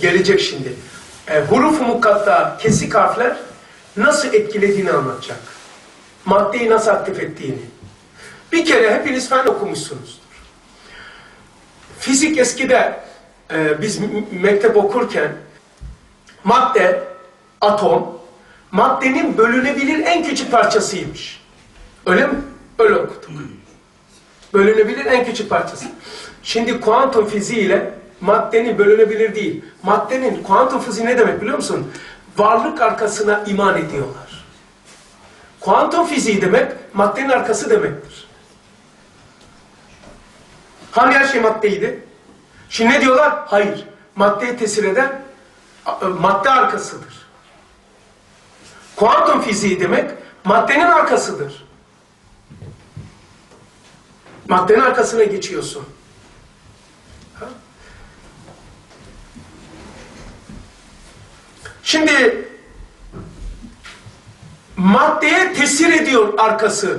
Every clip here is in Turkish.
gelecek şimdi. E, huruf-u mukatta kesik harfler nasıl etkilediğini anlatacak. Maddeyi nasıl aktif ettiğini. Bir kere hepiniz fen okumuşsunuzdur. Fizik eskide e, biz mektep okurken madde, atom, maddenin bölünebilir en küçük parçasıymış. Öyle mi? Öyle okuduk. Bölünebilir en küçük parçası. Şimdi kuantum fiziği ile maddenin bölünebilir değil. Maddenin kuantum fiziği ne demek biliyor musun? Varlık arkasına iman ediyorlar. Kuantum fiziği demek maddenin arkası demektir. Hani her şey maddeydi? Şimdi ne diyorlar? Hayır. Maddeyi tesir eden a- madde arkasıdır. Kuantum fiziği demek maddenin arkasıdır. Maddenin arkasına geçiyorsun. Şimdi maddeye tesir ediyor arkası.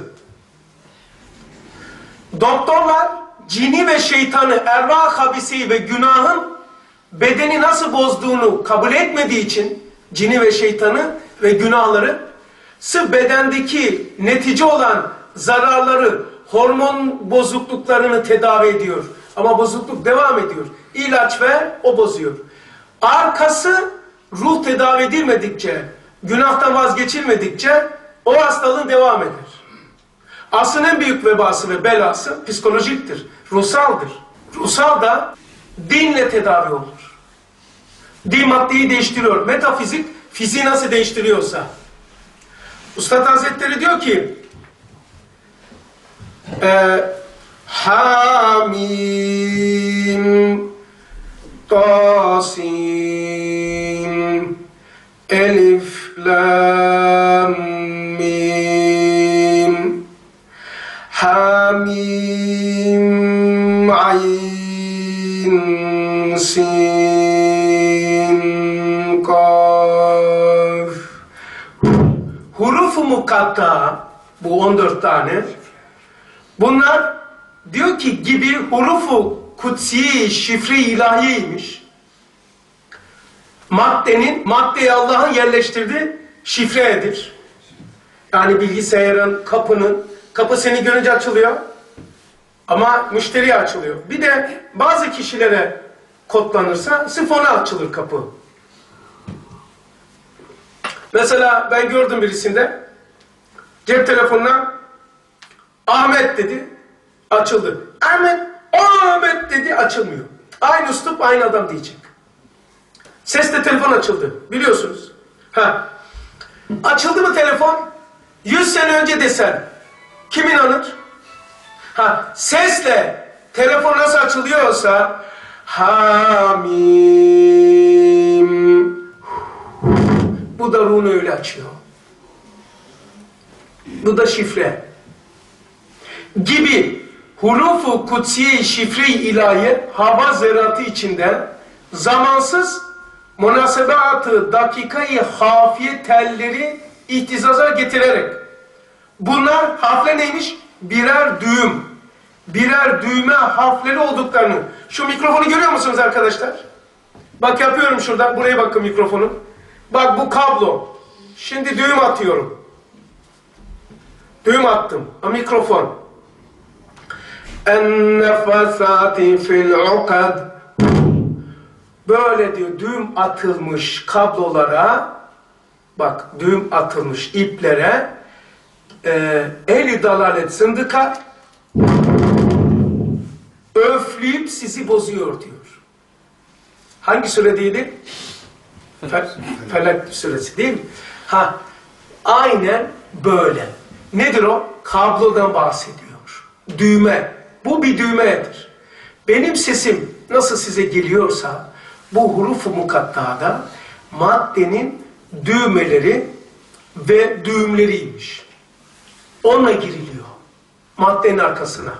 Doktorlar cini ve şeytanı, ervah habisi ve günahın bedeni nasıl bozduğunu kabul etmediği için cini ve şeytanı ve günahları sırf bedendeki netice olan zararları, hormon bozukluklarını tedavi ediyor. Ama bozukluk devam ediyor. İlaç ver, o bozuyor. Arkası ruh tedavi edilmedikçe, günahtan vazgeçilmedikçe o hastalığın devam eder. Aslında en büyük vebası ve belası psikolojiktir, ruhsaldır. Ruhsal da dinle tedavi olur. Din maddeyi değiştiriyor. Metafizik fiziği nasıl değiştiriyorsa. Ustad Hazretleri diyor ki e, Hamim Tasim Elif Lam Mim. Hamim Ayn Sin Kaf Hurufu mukatta bu 14 tane. Bunlar diyor ki gibi hurufu kutsi şifre ilahiymiş. Maddenin, maddeyi Allah'ın yerleştirdiği şifredir. Yani bilgisayarın, kapının, kapı seni görünce açılıyor. Ama müşteriye açılıyor. Bir de bazı kişilere kodlanırsa sırf ona açılır kapı. Mesela ben gördüm birisinde cep telefonuna Ahmet dedi açıldı. Ahmet, Ahmet dedi açılmıyor. Aynı üslup aynı adam diyecek. Sesle telefon açıldı biliyorsunuz. Ha. Açıldı mı telefon? 100 sene önce desen kim inanır? Ha, sesle telefon nasıl açılıyorsa hamim bu da ruhunu öyle açıyor. Bu da şifre. Gibi hurufu kutsiye şifre-i ilahi hava zeratı içinden zamansız münasebatı dakikayı hafiye telleri ihtizaza getirerek bunlar harfler neymiş? Birer düğüm. Birer düğme harfleri olduklarını. Şu mikrofonu görüyor musunuz arkadaşlar? Bak yapıyorum şurada. Buraya bakın mikrofonu. Bak bu kablo. Şimdi düğüm atıyorum. Düğüm attım. A, mikrofon. En-nefesati fil ukad. Böyle diyor düğüm atılmış kablolara bak düğüm atılmış iplere e, eli dalalet sındıka öfleyip sizi bozuyor diyor. Hangi süredeydi? Fe, felak süresi değil mi? Ha, aynen böyle. Nedir o? Kablodan bahsediyor. Düğme. Bu bir düğmedir. Benim sesim nasıl size geliyorsa bu hurufu mukattada maddenin düğmeleri ve düğümleriymiş. Onunla giriliyor. Maddenin arkasına.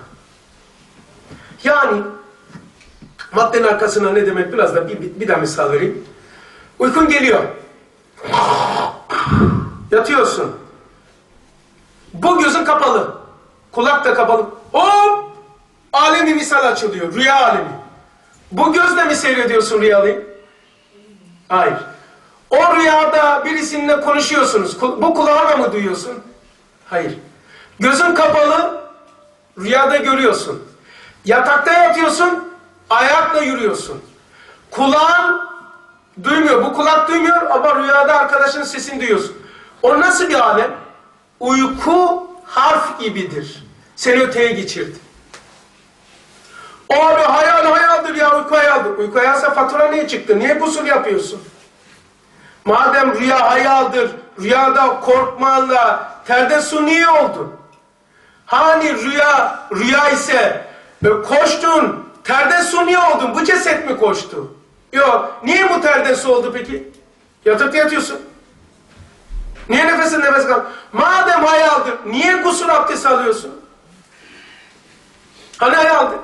Yani maddenin arkasına ne demek biraz da bir, bir, bir daha misal vereyim. Uykun geliyor. Yatıyorsun. Bu gözün kapalı. Kulak da kapalı. Hop! Alemi misal açılıyor. Rüya alemi. Bu gözle mi seyrediyorsun rüyayı? Hayır. O rüyada birisininle konuşuyorsunuz. Bu kulağına mı duyuyorsun? Hayır. Gözün kapalı, rüyada görüyorsun. Yatakta yatıyorsun, ayakla yürüyorsun. Kulağın duymuyor. Bu kulak duymuyor ama rüyada arkadaşının sesini duyuyorsun. O nasıl bir alem? Uyku harf gibidir. Seni öteye geçirdi. O abi hayal hayaldir ya uyku hayaldir. Uyku hayalsa fatura niye çıktı? Niye gusül yapıyorsun? Madem rüya hayaldir, rüyada korkmanla terde su niye oldu? Hani rüya, rüya ise e, koştun, terde su niye oldun? Bu ceset mi koştu? Yok. Niye bu terde su oldu peki? Yatakta yatıyorsun. Niye nefesin nefes kal? Madem hayaldir, niye gusül abdesti alıyorsun? Hani hayaldir?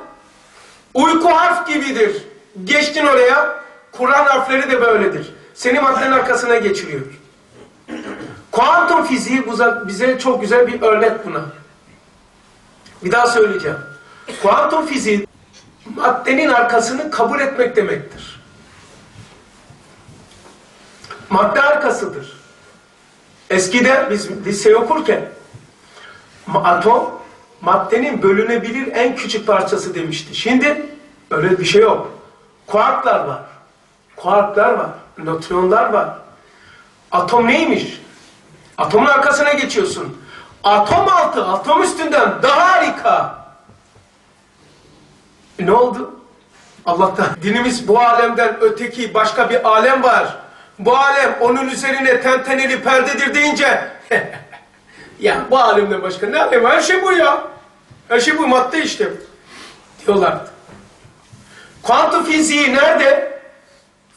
Uyku harf gibidir. Geçtin oraya, Kur'an harfleri de böyledir. Seni maddenin arkasına geçiriyor. Kuantum fiziği bize çok güzel bir örnek buna. Bir daha söyleyeceğim. Kuantum fiziği maddenin arkasını kabul etmek demektir. Madde arkasıdır. Eskide biz lise okurken atom maddenin bölünebilir en küçük parçası demişti. Şimdi öyle bir şey yok. Kuarklar var. Kuarklar var. Nötronlar var. Atom neymiş? Atomun arkasına geçiyorsun. Atom altı, atom üstünden daha harika. E ne oldu? Allah'tan dinimiz bu alemden öteki başka bir alem var. Bu alem onun üzerine tenteneli perdedir deyince ya bu alemden başka ne var? Her şey bu ya. Her şey bu madde işte. Diyorlardı. Kuantum fiziği nerede?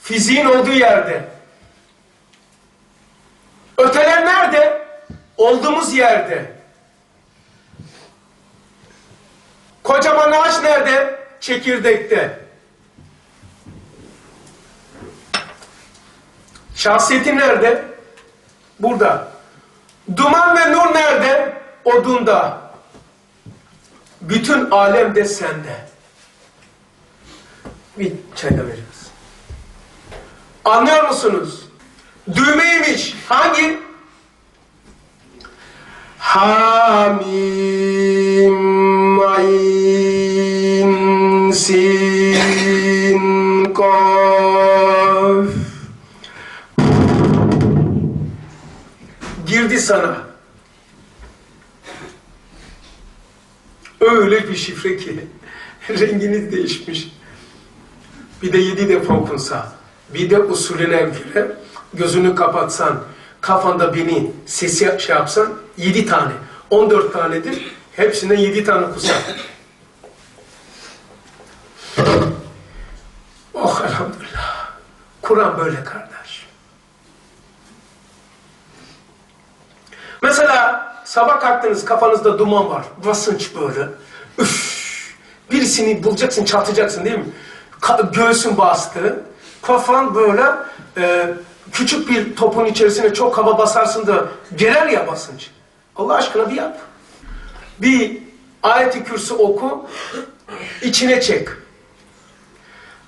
Fiziğin olduğu yerde. Öteler nerede? Olduğumuz yerde. Kocaman ağaç nerede? Çekirdekte. Şahsiyetin nerede? Burada. Duman ve nur nerede? Odunda. Bütün alem de sende. Bir çay da veririz. Anlıyor musunuz? Düğmeymiş. Hangi? Hamim sana. Öyle bir şifre ki renginiz değişmiş. Bir de yedi defa okunsa, bir de usulüne göre gözünü kapatsan, kafanda beni sesi şey yapsan, yedi tane, on dört tanedir. Hepsinden yedi tane kusan. Oh elhamdülillah. Kur'an böyle kardeş. Mesela sabah kalktınız kafanızda duman var. Basınç böyle. Üf. Birisini bulacaksın çarpacaksın değil mi? Ka- göğsün bastı. Kafan böyle e, küçük bir topun içerisine çok hava basarsın da gelir ya basınç. Allah aşkına bir yap. Bir ayeti kürsü oku. içine çek.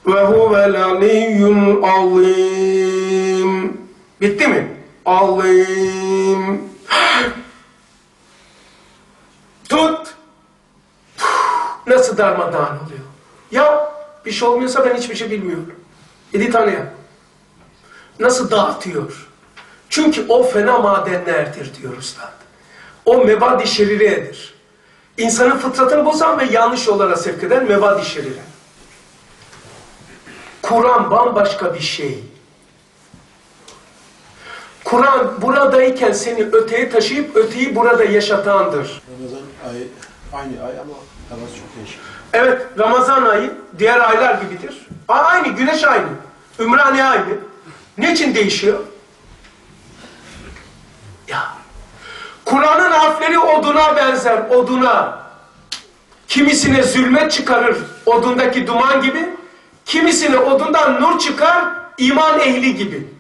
Ve huvel aliyyul azim. Bitti mi? Azim. Tut. Nasıl darmadağın oluyor? Ya bir şey olmuyorsa ben hiçbir şey bilmiyorum. Yedi tane yap. Nasıl dağıtıyor? Çünkü o fena madenlerdir diyor Üstad. O mebadi şeriredir. İnsanın fıtratını bozan ve yanlış yollara sevk eden mebadi şerire. Kur'an bambaşka bir şey. Kur'an buradayken seni öteye taşıyıp öteyi burada yaşatandır. Ramazan ayı aynı ay ama havası çok değişik. Evet, Ramazan ayı diğer aylar gibidir. A- Aynı, güneş aynı. Ümraniye aynı. Niçin değişiyor? Ya. Kur'an'ın harfleri oduna benzer, oduna. Kimisine zulmet çıkarır, odundaki duman gibi. Kimisine odundan nur çıkar, iman ehli gibi.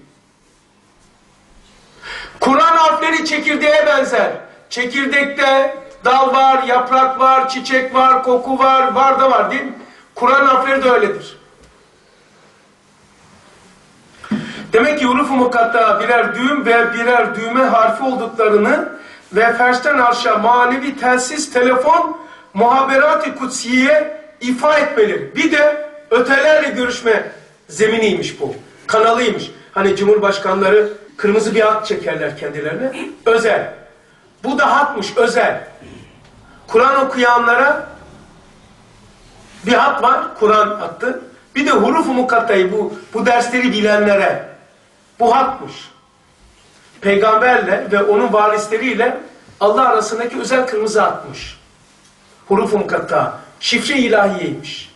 Harfleri çekirdeğe benzer. Çekirdekte dal var, yaprak var, çiçek var, koku var, var da var değil mi? Kur'an harfleri de öyledir. Demek ki huruf-u mukatta birer düğüm ve birer düğme harfi olduklarını ve ferşten arşa manevi telsiz, telefon, muhaberat-ı kutsiye ifa etmeleri. Bir de ötelerle görüşme zeminiymiş bu. Kanalıymış. Hani cumhurbaşkanları kırmızı bir hat çekerler kendilerine. Özel. Bu da hatmış, özel. Kur'an okuyanlara bir hat var, Kur'an hattı. Bir de huruf-u mukattayı bu, bu dersleri bilenlere bu hatmış. Peygamberle ve onun varisleriyle Allah arasındaki özel kırmızı hatmış. Huruf-u mukatta. Şifre ilahiyeymiş.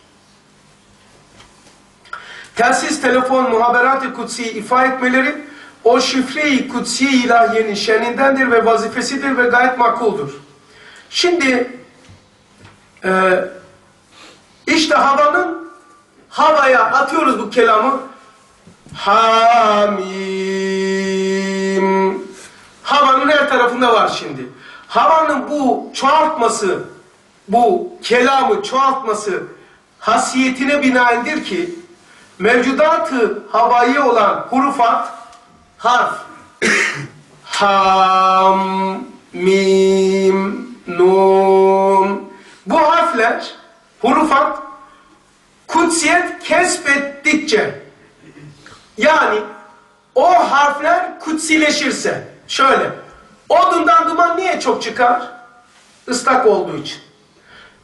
Telsiz, telefon, muhaberat-ı kutsi ifa etmeleri o şifre-i kutsi ilahiyenin şenindendir ve vazifesidir ve gayet makuldur. Şimdi e, işte havanın havaya atıyoruz bu kelamı. Hamim. Havanın her tarafında var şimdi. Havanın bu çoğaltması, bu kelamı çoğaltması hasiyetine binaendir ki mevcudatı havai olan hurufat, harf, ham, mim, nun. Bu harfler, hurufat, kutsiyet kesbettikçe, yani o harfler kutsileşirse, şöyle, odundan duman niye çok çıkar? Islak olduğu için.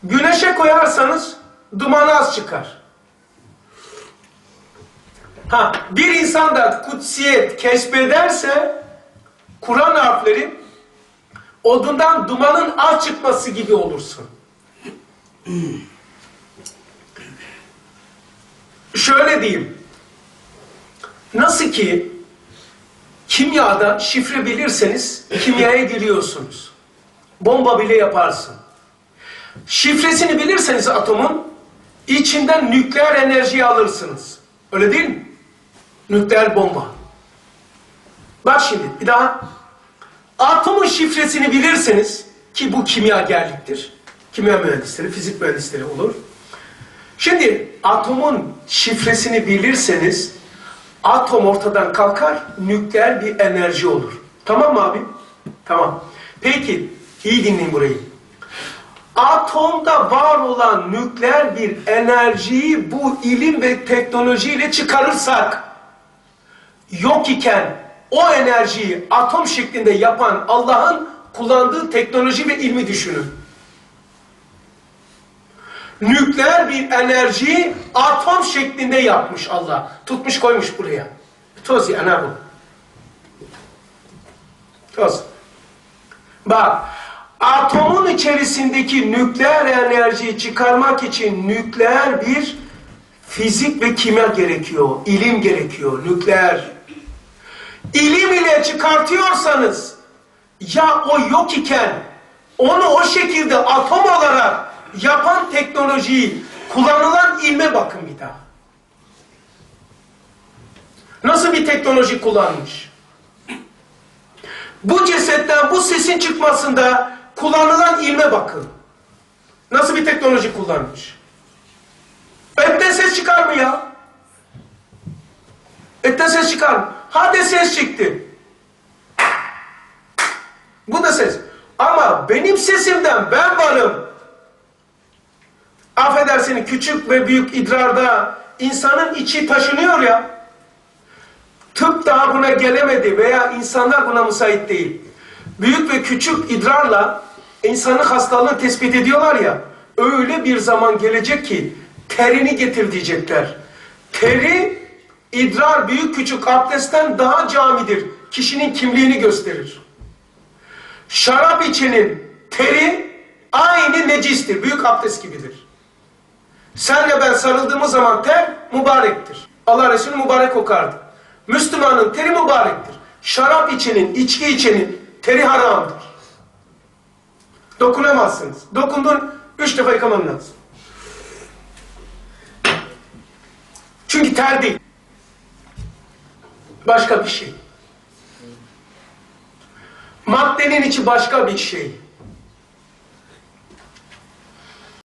Güneşe koyarsanız duman az çıkar. Ha, bir insan da kutsiyet keşfederse Kur'an harfleri odundan dumanın az çıkması gibi olursun. Şöyle diyeyim. Nasıl ki kimyada şifre bilirseniz kimyaya giriyorsunuz. Bomba bile yaparsın. Şifresini bilirseniz atomun içinden nükleer enerjiyi alırsınız. Öyle değil mi? Nükleer bomba. Bak şimdi bir daha. Atomun şifresini bilirseniz ki bu kimyagerliktir. Kimya mühendisleri, fizik mühendisleri olur. Şimdi atomun şifresini bilirseniz atom ortadan kalkar, nükleer bir enerji olur. Tamam mı abi? Tamam. Peki, iyi dinleyin burayı. Atomda var olan nükleer bir enerjiyi bu ilim ve teknolojiyle çıkarırsak yok iken o enerjiyi atom şeklinde yapan Allah'ın kullandığı teknoloji ve ilmi düşünün. Nükleer bir enerjiyi atom şeklinde yapmış Allah. Tutmuş koymuş buraya. Toz yani bu. Toz. Bak, atomun içerisindeki nükleer enerjiyi çıkarmak için nükleer bir fizik ve kimya gerekiyor. ilim gerekiyor. Nükleer. İlim ile çıkartıyorsanız ya o yok iken onu o şekilde atom olarak yapan teknolojiyi kullanılan ilme bakın bir daha. Nasıl bir teknoloji kullanmış? Bu cesetten bu sesin çıkmasında kullanılan ilme bakın. Nasıl bir teknoloji kullanmış? Etten ses çıkar mı ya? Etten ses çıkar mı? Hadi ses çıktı. Bu da ses. Ama benim sesimden ben varım. Affedersiniz küçük ve büyük idrarda insanın içi taşınıyor ya. Tıp daha buna gelemedi veya insanlar buna müsait değil. Büyük ve küçük idrarla insanın hastalığını tespit ediyorlar ya. Öyle bir zaman gelecek ki terini getir diyecekler. Teri idrar büyük küçük abdestten daha camidir. Kişinin kimliğini gösterir. Şarap içenin teri aynı necistir. Büyük abdest gibidir. Senle ben sarıldığımız zaman ter mübarektir. Allah Resulü mübarek kokardı. Müslümanın teri mübarektir. Şarap içenin, içki içenin teri haramdır. Dokunamazsınız. Dokundun, üç defa yıkaman lazım. Çünkü ter değil. Başka bir şey. Maddenin içi başka bir şey.